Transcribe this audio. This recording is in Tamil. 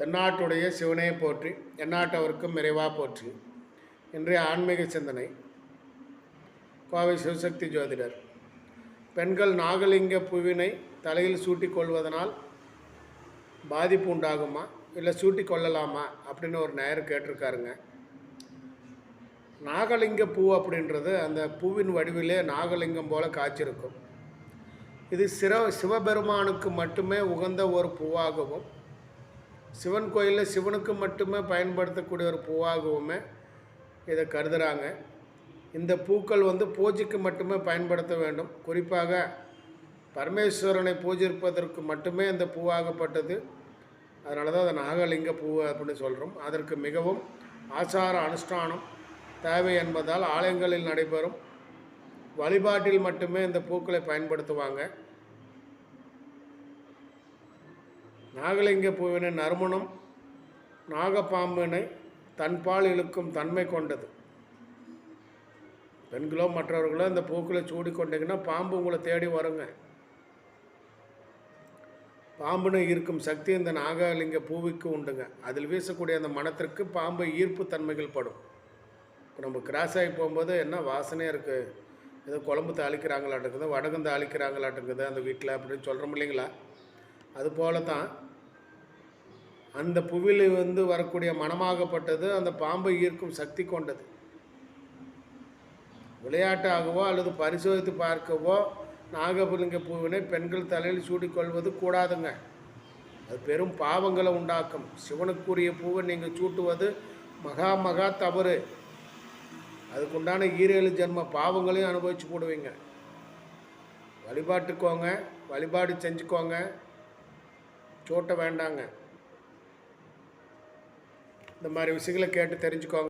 தென்னாட்டுடைய சிவனே போற்றி எந்நாட்டவருக்கும் நிறைவாக போற்றி. இன்றைய ஆன்மீக சிந்தனை. கோவை சிவசக்தி ஜோதிடர். பெண்கள் நாகலிங்க பூவினை தலையில் சூட்டிக் கொள்வதனால் பாதிப்பு உண்டாகுமா? இல்லை சூட்டி கொள்ளலாமா? அப்படின்னு ஒரு நேயர் கேட்டிருக்காருங்க. நாகலிங்க பூ அப்படின்றது அந்த பூவின் வடிவிலே நாகலிங்கம் போல காய்ச்சிருக்கும் இது சிற சிவபெருமானுக்கு மட்டுமே உகந்த ஒரு பூவாகவும் சிவன் கோயிலில் சிவனுக்கு மட்டுமே பயன்படுத்தக்கூடிய ஒரு பூவாகவுமே இதை கருதுகிறாங்க இந்த பூக்கள் வந்து பூஜைக்கு மட்டுமே பயன்படுத்த வேண்டும். குறிப்பாக பரமேஸ்வரனை பூஜிப்பதற்கு மட்டுமே இந்த பூவாகப்பட்டது அதனால தான் அதை நாகலிங்க பூ அப்படின்னு சொல்கிறோம் அதற்கு மிகவும் ஆச்சார அனுஷ்டானம் தேவை என்பதால் ஆலயங்களில் நடைபெறும் வழிபாட்டில் மட்டுமே இந்த பூக்களை பயன்படுத்துவாங்க. நாகலிங்க பூவினை நறுமணம் நாகப்பாம்பினை தன்பால் இழுக்கும் தன்மை கொண்டது. பெண்களோ மற்றவர்களோ இந்த பூக்களை சூடி கொண்டீங்கன்னா பாம்பு உங்களை தேடி வருங்க. பாம்புன்னு இருக்கும் சக்தி இந்த நாகலிங்க பூவிக்கு உண்டுங்க. அதில் வீசக்கூடிய அந்த மனத்திற்கு பாம்பு ஈர்ப்பு தன்மைகள் படும். இப்போ நம்ம கிராஸ் ஆகி போகும்போது என்ன வாசனையாக இருக்குது ஏதோ குழம்பு தாளிக்கிறாங்களாட்டுக்குது வடகம் தாளிக்கிறாங்களாட்டுக்குது அந்த வீட்டில் அப்படின்னு சொல்கிறோம் இல்லைங்களா? அதுபோல தான் அந்த புவியில் வந்து வரக்கூடிய மனமாகப்பட்டது அந்த பாம்பை ஈர்க்கும் சக்தி கொண்டது. விளையாட்டாகவோ அல்லது பரிசோதித்து பார்க்கவோ நாகபலிங்க பூவினை பெண்கள் தலையில் சூடிக்கொள்வது கூடாதுங்க. அது பெரும் பாவங்களை உண்டாக்கும். சிவனுக்குரிய பூவை நீங்கள் சூட்டுவது மகா மகா தவறு. அதுக்குண்டான ஈரேழு ஜென்ம பாவங்களையும் அனுபவிச்சு போடுவீங்க. வழிபாட்டுக்கோங்க வழிபாடு செஞ்சுக்கோங்க. சூட்ட வேண்டாங்க. இந்த மாதிரி விஷயங்களை கேட்டு தெரிஞ்சுக்கோங்க